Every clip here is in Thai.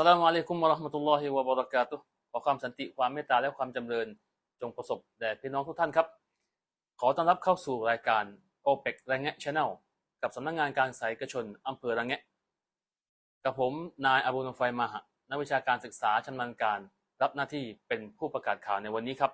สลามุอะลัยกุมวะราะห์มะตุลลอฮิวะบะเราะกาตุฮ์ขอความสันติความเมตตาและความจำเริญจงประสบแด่พี่น้องทุกท่านครับ ขอต้อนรับเข้าสู่รายการโอเปกระแงะชแนลกับสำนักงานการสายเอกชนอำเภอระแงะ กับผมนายอบูนไฟมาหะนักวิชาการศึกษาชำนาญการรับหน้าที่เป็นผู้ประกาศข่าวในวันนี้ครับ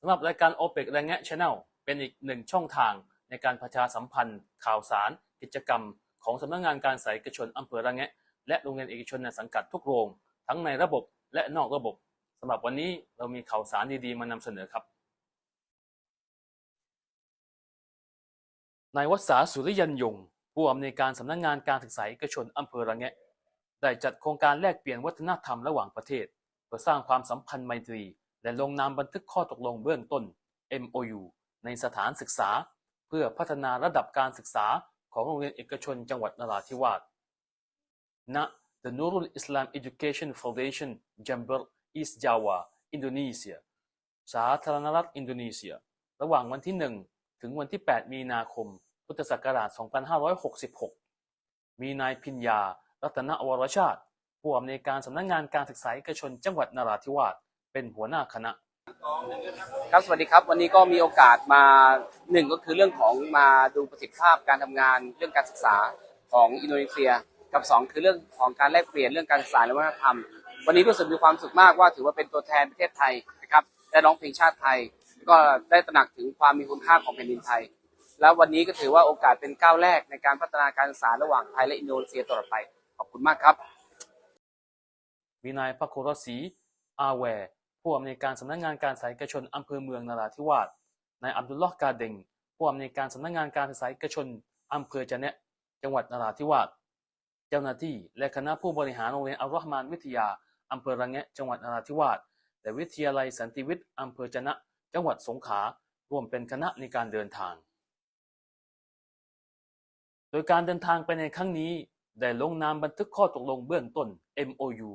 สำหรับรายการโอเปกระแงะชแนลเป็นอีกหนึ่งช่องทางในการประชาสัมพันธ์ ข่าวสาร กิจกรรม ของสำนักงานการสายเอกชนอำเภอระแงะ และโรงเรียนเอกชนในสังกัดทุกโรง ทั้งในระบบและนอกระบบสำหรับวันนี้เรามีข่าวสารดีๆมานำเสนอครับนายวัฒาสุริยันยงผู้อำนวยการสำนักงานการศึกษาเอกชนอำเภอระแงะ ได้จัดโครงการแลกเปลี่ยนวัฒนธรรมระหว่างประเทศ เพื่อสร้างความสัมพันธ์ไมตรี และลงนามบันทึกข้อตกลงเบื้องต้น MOU ในสถานศึกษา เพื่อพัฒนาระดับการศึกษาของโรงเรียนเอกชนจังหวัดนราธิวาส ณ The Nurul Islam Education Foundation Jember East Java อินโดนีเซีย สาธารณรัฐอินโดนีเซีย ระหว่างวันที่ 1 ถึงวันที่ 8 มีนาคม พุทธศักราช 2566 มีนายพิญญา รัตนวรชาติ ผู้อำนวยการสำนักงานการศึกษาเอกชนจังหวัดนราธิวาส เป็นหัวหน้าคณะ ครับ สวัสดีครับ วันนี้ก็มีโอกาสมาหนึ่งก็คือเรื่องของมาดูประสิทธิภาพการทำงานเรื่องการศึกษาของอินโดนีเซีย กับสองคือเรื่องของการแลกเปลี่ยนเรื่องการศึกษาและวัฒนธรรม วันนี้รู้สึกมีความสุขมากว่าถือว่าเป็นตัวแทนประเทศไทยนะครับได้ร้องเพลงชาติไทย ก็ได้ตระหนักถึงความมีคุณค่าของแผ่นดินไทย แล้ววันนี้ก็ถือว่าโอกาสเป็นก้าวแรกในการพัฒนาการศึกษาระหว่างไทยและอินโดนีเซียต่อไปขอบคุณมากครับมีนายพระโครศรีอาแวร์ผู้อำนวยการสำนักงานการศึกษาเอกชนอำเภอเมืองนราธิวาสนายอับดุลลอฮ์กาเดงผู้อำนวยการสำนักงานการศึกษาเอกชนอำเภอจะเนะจังหวัดนราธิวาส จ้าหน้าที่ และคณะผู้บริหารโรงเรียนอัลรอฮ์มานวิทยาอำเภอระแงะจังหวัดนราธิวาสและวิทยาลัยสันติวิทย์อำเภอจะนะจังหวัดสงขลาร่วมเป็นคณะในการเดินทาง โดยการเดินทางไปในครั้งนี้ ได้ลงนามบันทึกข้อตกลงเบื้องต้น MOU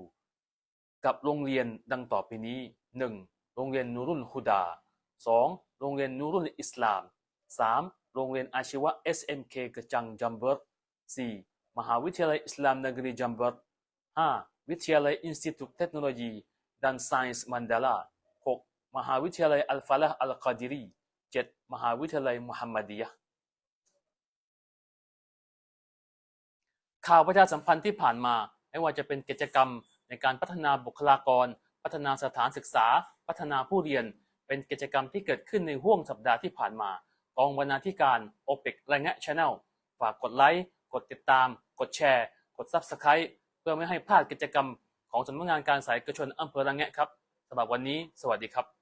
กับโรงเรียนดังต่อไปนี้ 1. โรงเรียนนูรุลฮุดา 2. โรงเรียนนูรุลอิสลาม 3. โรงเรียนอาชีวะ SMK กระจังจัมเบอร์ 4. มหาวิทยาลัยอิสลามนกรีจัมบอร์ 5. วิทยาลัยอินสติทูตเทคโนโลยีดันไซน์มันเดลา 6. มหาวิทยาลัยอัลฟาละห์อัลกาดิรี 7. มหาวิทยาลัยมุฮัมมัดียะข่าวประชาสัมพันธ์ที่ผ่านมา ไม่ว่าจะเป็นกิจกรรมในการพัฒนาบุคลากร พัฒนาสถานศึกษา พัฒนาผู้เรียน เป็นกิจกรรมที่เกิดขึ้นในห่วงสัปดาห์ที่ผ่านมากองบรรณาธิการโอเปกและแงะชาแนลฝากกดไลค์ กดติดตาม กดแชร์ กด Subscribe เพื่อไม่ให้พลาดกิจกรรมของสำนักงานการสายกระชนอำเภอระแงะครับสำหรับวันนี้ สวัสดีครับ